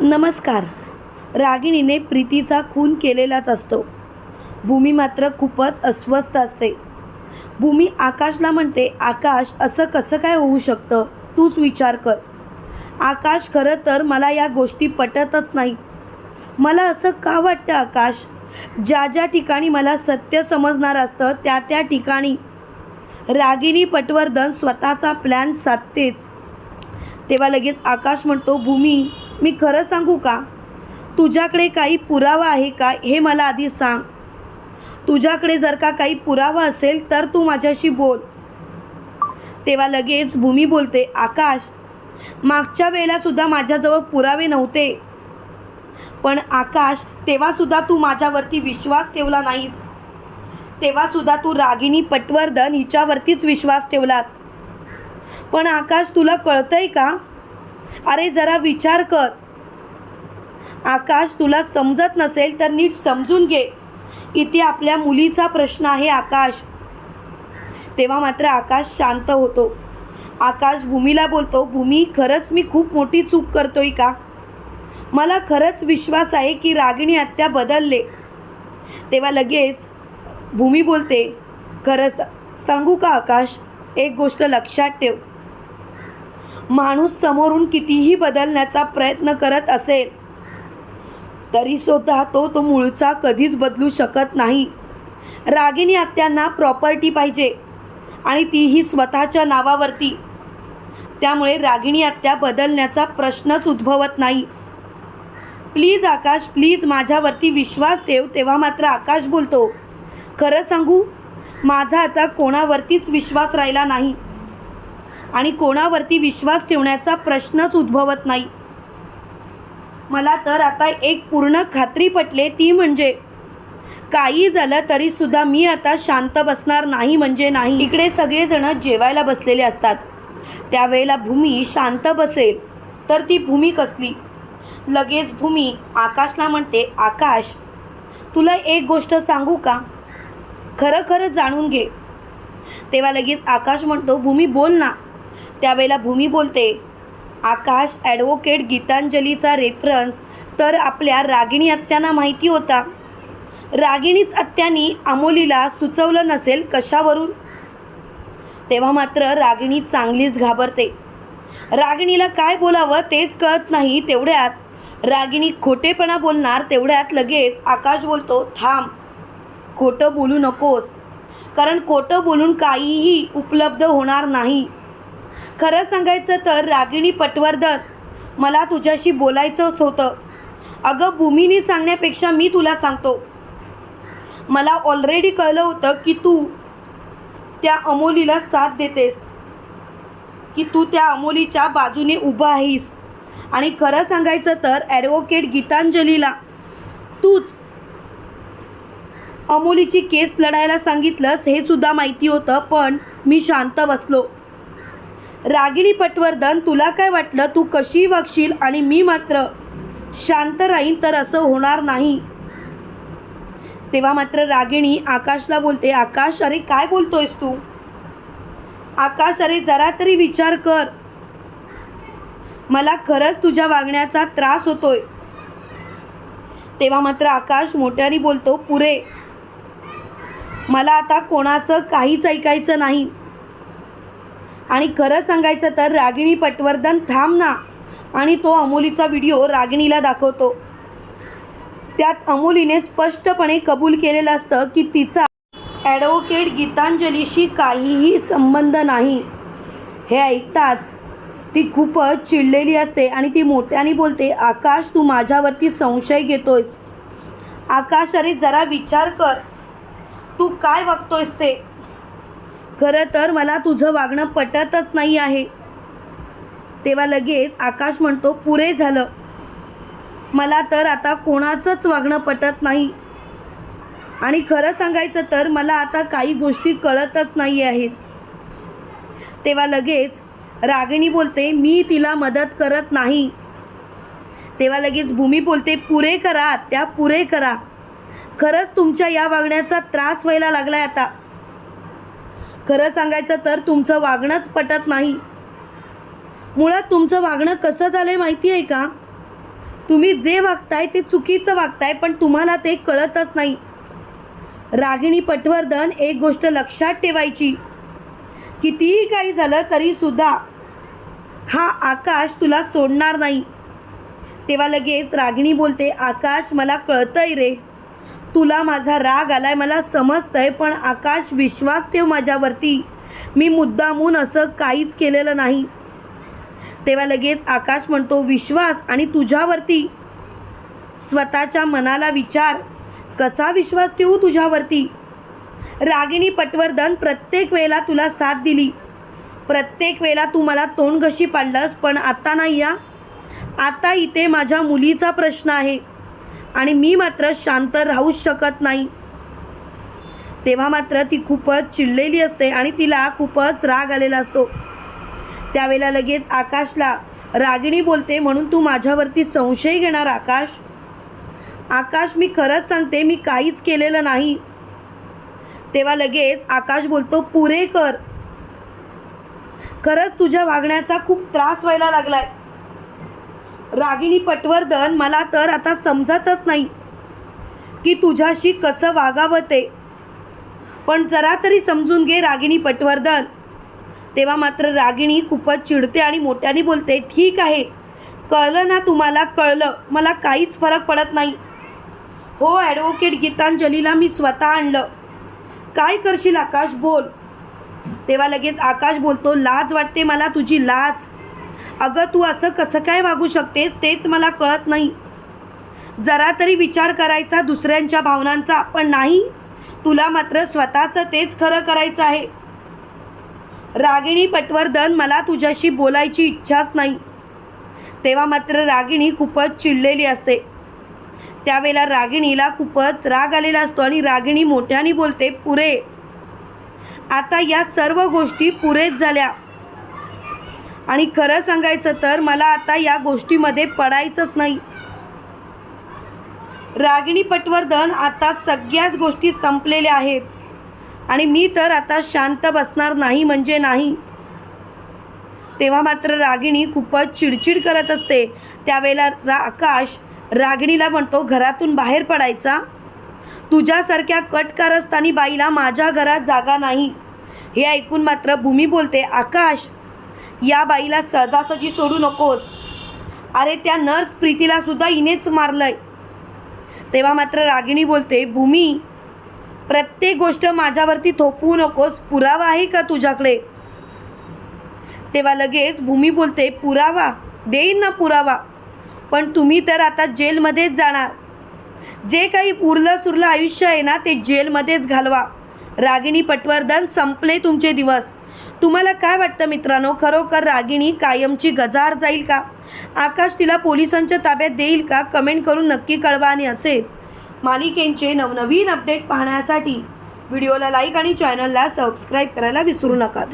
नमस्कार. रागिणीने प्रीतीचा खून केलेलाच असतो. भूमी मात्र खूपच अस्वस्थ असते. भूमी आकाशला म्हणते आकाश असं कसं काय होऊ शकतं? तूच विचार कर. आकाश खरं तर मला या गोष्टी पटतच नाही. मला असं का वाटतं आकाश? ज्या ज्या ठिकाणी मला सत्य समजणार असतं त्या त्या ठिकाणी. रागिणी पटवर्धन स्वतःचा प्लॅन साधतेच. तेव्हा लगेच आकाश म्हणतो भूमी मी खरं सांगू का? तुझ्याकडे काही पुरावा आहे का? हे मला आधी सांग. तुझ्याकडे जर का काही पुरावा असेल तर तू माझ्याशी बोल. तेव्हा लगेच भूमी बोलते आकाश मागच्या वेळेलासुद्धा माझ्याजवळ पुरावे नव्हते. पण आकाश तेव्हासुद्धा तू माझ्यावरती विश्वास ठेवला नाहीस. तेव्हासुद्धा तू रागिनी पटवर्धन हिच्यावरतीच विश्वास ठेवलास. पण आकाश तुला कळतंय का? अरे जरा विचार कर. आकाश तुला समजत नसेल तर नीट समजून घे. इथे आपल्या मुलीचा प्रश्न आहे आकाश. तेव्हा मात्र आकाश शांत होतो. आकाश भूमीला बोलतो भूमी खरंच मी खूप मोठी चूक करतोय का? मला खरंच विश्वास आहे की रागिणी आत्या बदलले. तेव्हा लगेच भूमी बोलते खरंच सांगू का आकाश? एक गोष्ट लक्षात ठेव. माणूस समोरून कितीही बदलण्याचा प्रयत्न करत असेल तरी स्वतः तो तो मूळचा कधीच बदलू शकत नाही. रागिनी आत्यांना प्रॉपर्टी पाहिजे आणि तीही स्वतःच्या नावावरती. त्यामुळे रागिणी आत्या बदलण्याचा प्रश्नच उद्भवत नाही. प्लीज आकाश प्लीज माझ्यावरती विश्वास ठेव तेव्हा मात्र आकाश बोलतो खरं सांगू माझा आता कोणावरतीच विश्वास राहिला नाही. आणि कोणावरती विश्वास ठेवण्याचा प्रश्नच उद्भवत नाही. मला तर आता एक पूर्ण खात्री पटले ती म्हणजे काही झालं तरी सुद्धा मी आता शांत बसणार नाही म्हणजे नाही. इकडे सगळेजण जेवायला बसलेले असतात. त्यावेळेला भूमी शांत बसेल तर ती भूमी कसली? लगेच भूमी आकाशला म्हणते आकाश तुला एक गोष्ट सांगू का? खरं खरं जाणून घे. तेव्हा लगेच आकाश म्हणतो भूमी बोल ना. त्यावेळेला भूमी बोलते आकाश ॲडव्होकेट गीतांजलीचा रेफरन्स तर आपल्या रागिणी आत्यांना माहिती होता. रागिणीच आत्यांनी अमोलीला सुचवलं नसेल कशावरून? तेव्हा मात्र रागिणी चांगलीच घाबरते. रागिणीला काय बोलावं तेच कळत नाही तेवढ्यात. रागिणी खोटेपणा बोलणार तेवढ्यात लगेच आकाश बोलतो थांब खोटं बोलू नकोस. कारण खोटं बोलून काहीही उपलब्ध होणार नाही. खरं सांगायचं तर रागिणी पटवर्धन मला तुझ्याशी बोलायचंच होतं. अगं भूमीने सांगण्यापेक्षा मी तुला सांगतो. मला ऑलरेडी कळलं होतं की तू त्या अमोलीला साथ देतेस. की तू त्या अमोलीच्या बाजूने उभा आहेस आणि खरं सांगायचं तर ॲडव्होकेट गीतांजलीला तूच अमोलीची केस लढायला सांगितलंस हे सुद्धा माहिती होतं पण मी शांत बसलो. रागिणी पटवर्धन तुला काय वाटलं? तू कशी वागशील? आणि मी मात्र शांत राहीन तर असं होणार नाही. तेव्हा मात्र रागिणी आकाशला बोलते आकाश अरे काय बोलतोयस तू? आकाश अरे जरा तरी विचार कर. मला खरंच तुझ्या वागण्याचा त्रास होतोय. तेव्हा मात्र आकाश मोठ्याने बोलतो पुरे मला आता कोणाचं काहीच ऐकायचं नाही. आणि खरं सांगायचं तर रागिणी पटवर्धन थांब ना. आणि तो अमोलीचा व्हिडिओ रागिणीला दाखवतो. त्यात अमोलीने स्पष्टपणे कबूल केलेलं असतं की तिचा ॲडव्होकेट गीतांजलीशी काहीही संबंध नाही. हे ऐकताच ती खूपच चिडलेली असते आणि ती मोठ्याने बोलते आकाश तू माझ्यावरती संशय घेतोयस. आकाश अरे जरा विचार कर. तू काय वागतोयस ते? खरं तर मला तुझं वागणं पटतच नाही आहे. तेव्हा लगेच आकाश म्हणतो पुरे झालं. मला तर आता कोणाचंच वागणं पटत नाही. आणि खरं सांगायचं तर मला आता काही गोष्टी कळतच नाही आहेत. तेव्हा लगेच रागिणी बोलते मी तिला मदत करत नाही. तेव्हा लगेच भूमी बोलते पुरे करा त्या पुरे करा. खरंच तुमच्या या वागण्याचा त्रास व्हायला लागलाय आता. खरं सांगायचं तर तुमचं वागणंच पटत नाही. मुळात तुमचं वागणं कसं झालंय माहिती आहे का? तुम्ही जे वागताय ते चुकीचं वागताय पण तुम्हाला ते कळतच नाही. रागिणी पटवर्धन एक गोष्ट लक्षात ठेवायची. कितीही काही झालं तरी सुद्धा हा आकाश तुला सोडणार नाही. तेव्हा लगेच रागिणी बोलते आकाश मला कळतंय रे. तुला माझा राग आलाय मला समजतंय पण आकाश विश्वास ठेव माझ्यावरती. मी मुद्दामून असं काहीच केलेलं नाही. तेव्हा लगेच आकाश म्हणतो विश्वास आणि तुझ्यावरती. स्वतःच्या मनाला विचार कसा विश्वास ठेवू तुझ्यावरती? रागिणी पटवर्धन प्रत्येक वेळेला तुला साथ दिली. प्रत्येक वेळेला तू मला तोंड घशी पाडलंस पण आता नाही या. आता इथे माझ्या मुलीचा प्रश्न आहे. आणि मी मात्र शांत राहूच शकत नाही. तेव्हा मात्र ती खूपच चिडलेली असते आणि तिला खूपच राग आलेला असतो. त्यावेळेला लगेच आकाशला रागिणी बोलते म्हणून तू माझ्यावरती संशय घेणार आकाश? आकाश मी खरंच सांगते मी काहीच केलेलं नाही. तेव्हा लगेच आकाश बोलतो पुरे कर. खरंच तुझ्या वागण्याचा खूप त्रास व्हायला लागलाय. रागिणी पटवर्धन मला तर आता समजतच नाही की तुझ्याशी कसं वागावं ते. पण जरा तरी समजून घे रागिणी पटवर्धन. तेव्हा मात्र रागिणी खूपच चिडते आणि मोठ्याने बोलते ठीक आहे. कळलं ना तुम्हाला? कळलं. मला काहीच फरक पडत नाही. हो ॲडव्होकेट गीतांजलीला मी स्वतः आणलं. काय करशील आकाश? बोल. तेव्हा लगेच आकाश बोलतो लाज वाटते मला तुझी लाज. अगं तू असं कसं काय वागू शकतेस तेच मला कळत नाही. जरा तरी विचार करायचा दुसऱ्यांच्या भावनांचा पण नाही. तुला मात्र स्वतःचं तेच खरं करायचं आहे. रागिणी पटवर्धन मला तुझ्याशी बोलायची इच्छाच नाही. तेव्हा मात्र रागिणी खूपच चिडलेली असते. त्यावेळेला रागिणीला खूपच राग आलेला असतो आणि रागिणी मोठ्याने बोलते पुरे. आता या सर्व गोष्टी पुरेच झाल्या. आणि खरं सांगायचं तर मला आता या गोष्टीमध्ये पडायचंच नाही. रागिणी पटवर्धन आता सगळ्याच गोष्टी संपलेल्या आहेत. आणि मी तर आता शांत बसणार नाही म्हणजे नाही. तेव्हा मात्र रागिणी खूपच चिडचिड करत असते. त्यावेळेला रा आकाश रागिणीला म्हणतो घरातून बाहेर पडायचा. तुझ्यासारख्या कटकारस्थानी बाईला माझ्या घरात जागा नाही. हे ऐकून मात्र भूमी बोलते आकाश या बाईला सहजासहजी सोडू नकोस. अरे त्या नर्स प्रीतीला सुद्धा हिनेच मारलंय. तेव्हा मात्र रागिणी बोलते भूमी प्रत्येक गोष्ट माझ्यावरती थोपवू नकोस. पुरावा आहे का तुझ्याकडे? तेव्हा लगेच भूमी बोलते पुरावा? देईन ना पुरावा. पण तुम्ही तर आता जेलमध्येच जाणार. जे काही उरलं सुरलं आयुष्य आहे ना ते जेलमध्येच घालवा. रागिणी पटवर्धन संपले तुमचे दिवस. तुम्हाला काय वाटतं मित्रांनो? खरोखर रागिणी कायमची गजाआड जाईल का? आकाश तिला पोलिसांच्या ताब्यात देईल का? कमेंट करून नक्की कळवा आणि असेच मालिकेंचे नवनवीन अपडेट पाहण्यासाठी व्हिडिओला लाईक आणि चॅनलला सबस्क्राईब करायला विसरू नका.